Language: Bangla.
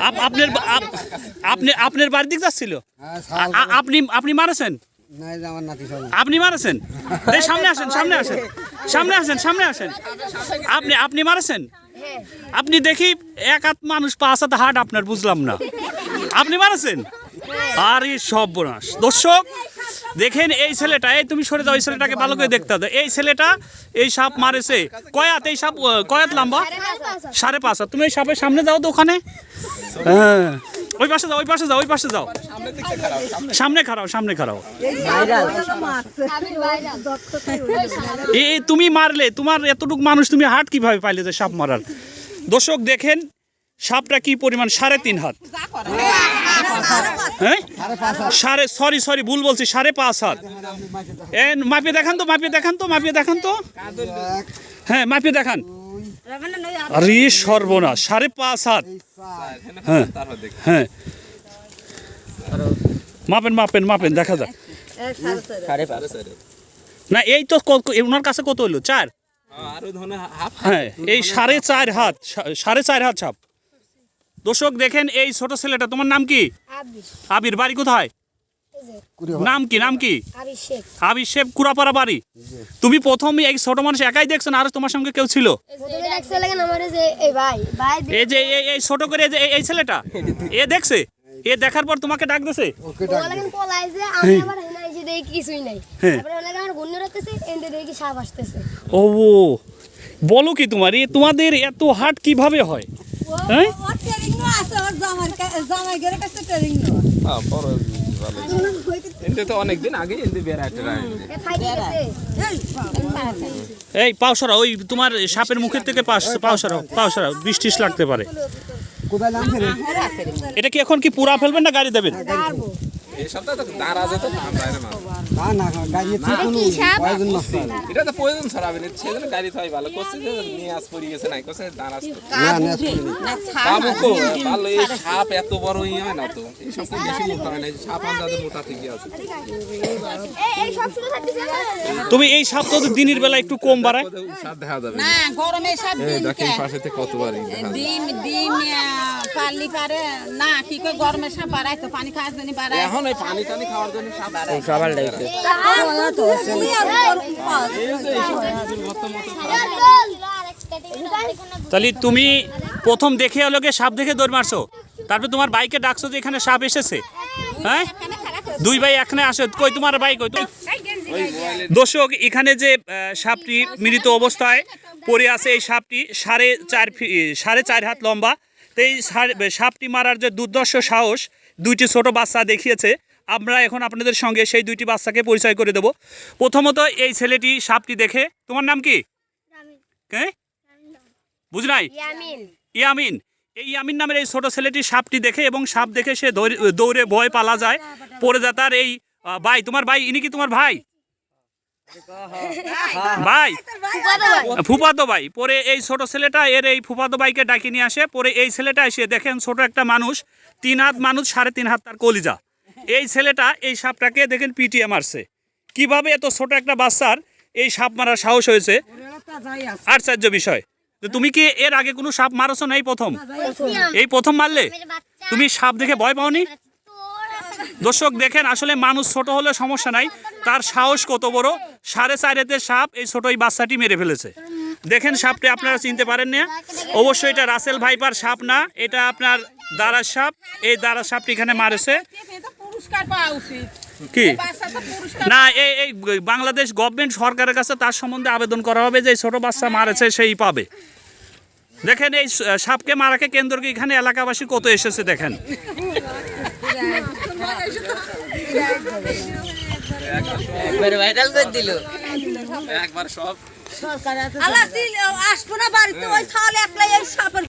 আপ- আপনার আপনি আপনার বাড়ির দিক যাচ্ছিল? আ- আপনি আপনি মারেছেন? আপনি মারেছেন? সামনে আসেন সামনে আসেন সামনে আসেন সামনে আসেন। আপনি আপনি মারেছেন? আপনি দেখি এক হাত মানুষ পাঁচ হাত হাট আপনার বুঝলাম না। আপনি মারেছেন? আরে সব বোনাস দর্শক দেখেন এই ছেলেটা এই তুমি সরে যাও এই ছেলেটাকে ভালো করে দেখতে হবে। এই ছেলেটা এই সাপ মারেছে। কয়াত এই সাপ কয়াত লম্বা? সাড়ে পাঁচ তুমি এই সাপের সামনে যাও তো ওখানে। হ্যাঁ। ওই পাশে যাও ওই পাশে যাও ওই পাশে যাও। সামনে খাড়াও সামনে খাড়াও। এ এ, তুমি মারলে তোমার এতটুকু মানুষ তুমি হাট কীভাবে পাইলে যে সাপ মারার? দর্শক দেখেন সাপটা কি পরিমাণ? সাড়ে তিন হাত। হ্যাঁ? সাড়ে সরি সরি ভুল বলছি সাড়ে পাঁচ হাত এ মাপিয়ে দেখান তো মাপিয়ে দেখান তো মাপিয়ে দেখান তো। হ্যাঁ মাপিয়ে দেখান। আরে সর্বনাশ সাড়ে পাঁচ হাত হ্যাঁ হ্যাঁ। মাপেন মাপেন মাপেন দেখা যাক। না এই তো ওনার কাছে কত হলো? চার? হাফ হ্যাঁ এই সাড়ে চার হাত সাড়ে চার হাত ছাপ। দর্শক দেখেন এই ছোট ছেলেটা তোমার নাম কি? আবির। বাড়ি কোথায়? নাম কি নাম কি? শেখ। কুড়াপাড়া বাড়ি। তুমি প্রথম এই ছোট মানুষ একাই দেখছেন আর তোমার সঙ্গে কেউ ছিল? দেখছে এই ভাই। ভাই এই যে এই এই ছোট করে এই যে এই- এই ছেলেটা এ দেখছে? এ দেখার পর তোমাকে ডাক দিছে? ও বলো কি তোমার? এ তোমাদের এত হাট কীভাবে হয়? হ্যাঁ? এই পাও সরাও ওই তোমার সাপের মুখের থেকে পাশ পাও সরাও পাও সরাও বিষ টিস লাগতে পারে। এটা কি এখন কি পুরা ফেলবেন না গাড়ি দেবেন? এই সপ্তাহে তো দাঁড়া যেত এটা তো প্রয়োজন ছড়াবে না সেজন্য গাড়ি থাই ভালো। করছে যে নিয়ে আস পড়ে গেছে নাই করছে দাঁড়াস তো কাবু কো ভালো এই সাপ এত বড় ই হয় না তো এই সব বেশি মোটা হয় না সাপ আন্দাজে মোটা থেকে আছে। এই এই সব শুরু থাকতেছে তুমি এই সাপ তো দিনের বেলা একটু কম বাড়ায়। সাপ দেখা যাবে। না গরমে দিন দেখেন ডিম ডিম পারলি পারে। না কি গরমে বাড়াই তো পানি খাওয়ার জন্য বাড়াই এখন ওই পানি টানি খাওয়ার জন্য সাপ বাড়ায়। তাহলে তুমি প্রথম দেখে এলোকে সাপ দেখে দৌড় মারছো। তারপর তোমার বাইকে ডাকছো যে এখানে সাপ এসেছে। হ্যাঁ? দুই ভাই এখানে আসে। কই তোমার ভাই কই? তুমি দর্শক এখানে যে সাপটি মৃত অবস্থায় পড়ে আছে এই সাপটি সাড়ে চার ফি- সাড়ে চার হাত লম্বা। তো এই সাপটি মারার যে দুর্দর্শ সাহস দুইটি ছোট বাচ্চা দেখিয়েছে আমরা এখন আপনাদের সঙ্গে সেই দুইটি বাচ্চাকে পরিচয় করে দেব। প্রথমত এই ছেলেটি সাপটি দেখে তোমার নাম কি? বুঝ নাই? ইয়ামিন। ইয়ামিন। এই ইয়ামিন নামের এই ছোট ছেলেটি সাপটি দেখে এবং সাপ দেখে সে দৌড়ে- দৌড়ে ভয় পালা যায় পড়ে যায় তার এই ভাই তোমার ভাই ইনি কি তোমার ভাই? ভাই। ফুফাতো ভাই। পরে এই ছোট ছেলেটা এর এই ফুফাতো ভাইকে ডাকি নিয়ে আসে পরে এই ছেলেটা এসে দেখেন ছোট একটা মানুষ তিন হাত মানুষ সাড়ে তিন হাত তার কলিজা। এই ছেলেটা এই সাপটাকে দেখেন পিটিএ মারছে। কীভাবে এত ছোট একটা বাচ্চার এই সাপ মারার সাহস হয়েছে? আশ্চর্য বিষয়। তো তুমি কি এর আগে কোনো সাপ মারছো না এই প্রথম? এই প্রথম মারলে? তুমি সাপ দেখে ভয় পাওনি? দর্শক দেখেন আসলে মানুষ ছোট হলে সমস্যা নাই। তার সাহস কত বড়? সাড়ে চার হাতের সাপ এই ছোট এই বাচ্চাটি মেরে ফেলেছে। দেখেন সাপটি আপনারা চিনতে পারেন না। অবশ্যই এটা রাসেল ভাইপার সাপ না, এটা আপনার দারার সাপ। এই দারার সাপটি এখানে মারেছে। কি? না, এই এই বাংলাদেশ গভর্নমেন্ট সরকারের কাছে তার সম্বন্ধে আবেদন করা হবে যে ছোট বাচ্চা মারেছে, সেই পাবে। দেখেন এই সাপকে মারাকে কেন্দ্র এখানে এলাকাবাসী কত এসেছে দেখেন। একবার সব। সরকার আসব না বাড়িতে ওই ছাল একলাই এই সাপের